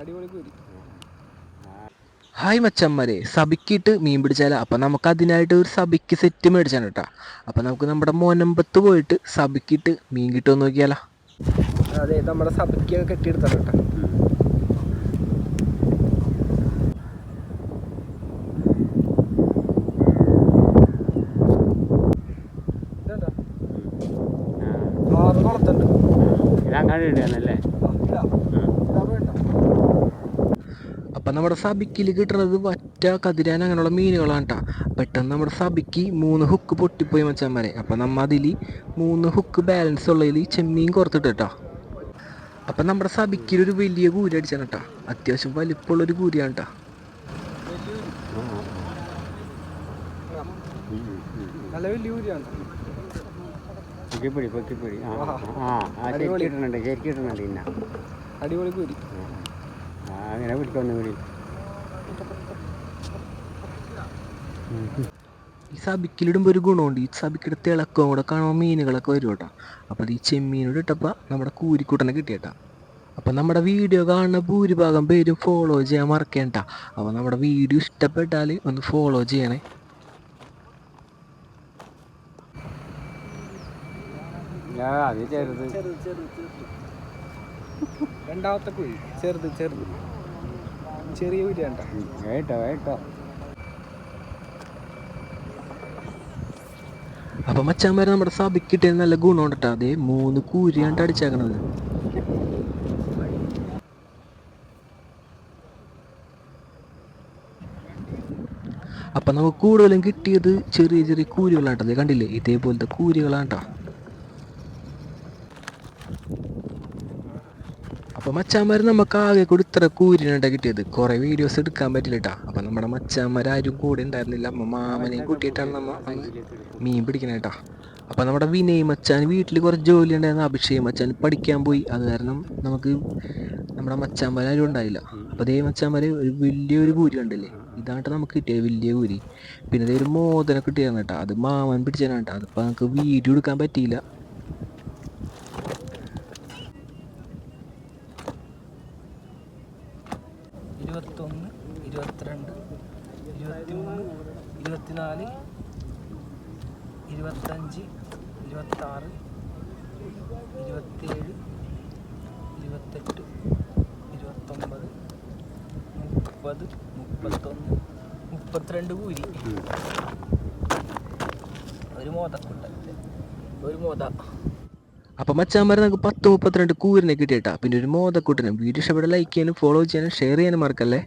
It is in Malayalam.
അടിപൊളി കൂരി. ഹായ് മച്ചന്മാരെ സബിക്കിട്ട് മീൻ പിടിച്ചാലോ. അപ്പം നമുക്ക് അതിനായിട്ട് ഒരു സബിക്ക് സെറ്റ് മേടിച്ചാണ് കേട്ടോ. അപ്പം നമുക്ക് നമ്മുടെ മോനമ്പത്ത് പോയിട്ട് സബിക്കിട്ട് മീൻ കിട്ടുമോ നോക്കിയാലോ. അതെ നമ്മുടെ സബിക്ക് കെട്ടിയെടുത്താണ് കേട്ടോ. ഇതങ്ങാടി ഇടുകയാണല്ലേ ആ, ഇതാ. ഇതാ വേണ്ട. അപ്പം നമ്മുടെ സബിക്കിൽ കിട്ടുന്നത് വറ്റ കതിരാൻ അങ്ങനെയുള്ള മീനുകളാണ് കേട്ടോ പെട്ടെന്ന് നമ്മുടെ സബിക്ക് മൂന്ന് ഹുക്ക് പൊട്ടിപ്പോയി മച്ചന്മാരെ. അപ്പം നമ്മൾ അതിൽ മൂന്ന് ഹുക്ക് ബാലൻസ് ഉള്ളതിൽ ചെമ്മീൻ കുറത്തിട്ട് കേട്ടോ അപ്പം നമ്മുടെ സബിക്കിൽ ഒരു വലിയ കൂരി അടിച്ചാണ് കേട്ടോ അത്യാവശ്യം വലിപ്പമുള്ളൊരു കൂരിയാണ് കേട്ടോ നല്ല വലിയ കൂരിയാണ് പൊക്കിപ്പിടി പൊക്കിപ്പിടി. ആ ഇന്ന. അടിപൊളി കൂരി. അങ്ങനെ പിടിക്കൊന്നും കൂടി ഈ സബിക്കിലിടുമ്പോൾ ഒരു ഗുണമുണ്ട്. ഈ സബിക്കിടെ തിളക്കവും കൂടെ കാണുമ്പോൾ മീനുകളൊക്കെ വരും കേട്ടോ. അപ്പോൾ അത് ഈ ചെമ്മീനോട് ഇട്ടപ്പോൾ നമ്മുടെ കൂരിക്കൂട്ടനെ കിട്ടിയട്ടാ അപ്പോൾ നമ്മുടെ വീഡിയോ കാണുന്ന ഭൂരിഭാഗം പേരും ഫോളോ ചെയ്യാൻ മറക്കേണ്ട അപ്പോൾ നമ്മുടെ വീഡിയോ ഇഷ്ടപ്പെട്ടാൽ ഒന്ന് ഫോളോ ചെയ്യണേ. അത് ചെറുത് ചെറുത് ചെറുത് ചെറുത്. രണ്ടാമത്തെ കുഴി. ചെറുത് ചെറുത്. ചെറിയ കുഴി കേട്ടോ വേട്ടോ മച്ചാന്മാരെ നമ്മുടെ സഭിക്കിട്ടേ നല്ല ഗുണമുണ്ട് കേട്ടോ അതേ മൂന്ന് കൂരിയാണ്ട് അടിച്ചേക്കണത്. അപ്പം നമുക്ക് കൂടുതലും കിട്ടിയത് ചെറിയ ചെറിയ കൂരികളാട്ടോ കണ്ടില്ലേ? ഇതേപോലത്തെ കൂരികളാണ് കേട്ടോ അപ്പോൾ മച്ചാന്മാർ നമുക്ക് ആകെ കൂടി ഇത്ര കൂരിനാണ് കിട്ടിയത്. കുറേ വീഡിയോസ് എടുക്കാൻ പറ്റില്ല കേട്ടോ അപ്പോൾ നമ്മുടെ മച്ചാന്മാർ ആരും കൂടെ ഉണ്ടായിരുന്നില്ല. അമ്മ മാമനെയും കൂട്ടിയിട്ടാണ് നമ്മൾ മീൻ പിടിക്കണേ കേട്ടോ അപ്പോൾ നമ്മുടെ വിനയ് മച്ചാൻ വീട്ടിൽ കുറച്ച് ജോലി ഉണ്ടായിരുന്നു. അഭിഷേക് മച്ചാൻ പഠിക്കാൻ പോയി. അത് കാരണം നമുക്ക് നമ്മുടെ മച്ചാന്മാർ ആരും ഉണ്ടായില്ല. അപ്പോൾ അതേ മച്ചാന്മാർ ഒരു വലിയൊരു കൂരി ഉണ്ടല്ലേ ഇതാണ്ട് നമുക്ക് കിട്ടിയത് വലിയ കൂരി. പിന്നെ ഒരു മോദനം കിട്ടിയിരുന്നു കേട്ടോ അത് മാമൻ പിടിച്ചാണ് കേട്ടോ. അതിപ്പോൾ നമുക്ക് വീഡിയോ എടുക്കാൻ പറ്റിയില്ല. ഇരുപത്തിരണ്ട് ഇരുപത്തിമൂന്ന് ഇരുപത്തിനാല് ഇരുപത്തഞ്ച് ഇരുപത്താറ് ഇരുപത്തേഴ് ഇരുപത്തെട്ട് ഇരുപത്തൊമ്പത് മുപ്പത് മുപ്പത്തൊന്ന് മുപ്പത്തിരണ്ട് കൂരി ഒരു മോതക്കുട്ട ഒരു മോത. അപ്പം മച്ചാന്മാർ നമുക്ക് പത്ത് മുപ്പത്തിരണ്ട് കൂരിനെ കിട്ടിയിട്ടാ. പിന്നെ ഒരു മോതക്കൂട്ടനും വീഡിയോ ഇഷ്ടപ്പെട്ട ലൈക്ക് ചെയ്യാനും ഫോളോ ചെയ്യാനും ഷെയർ ചെയ്യാനും മറക്കല്ലേ?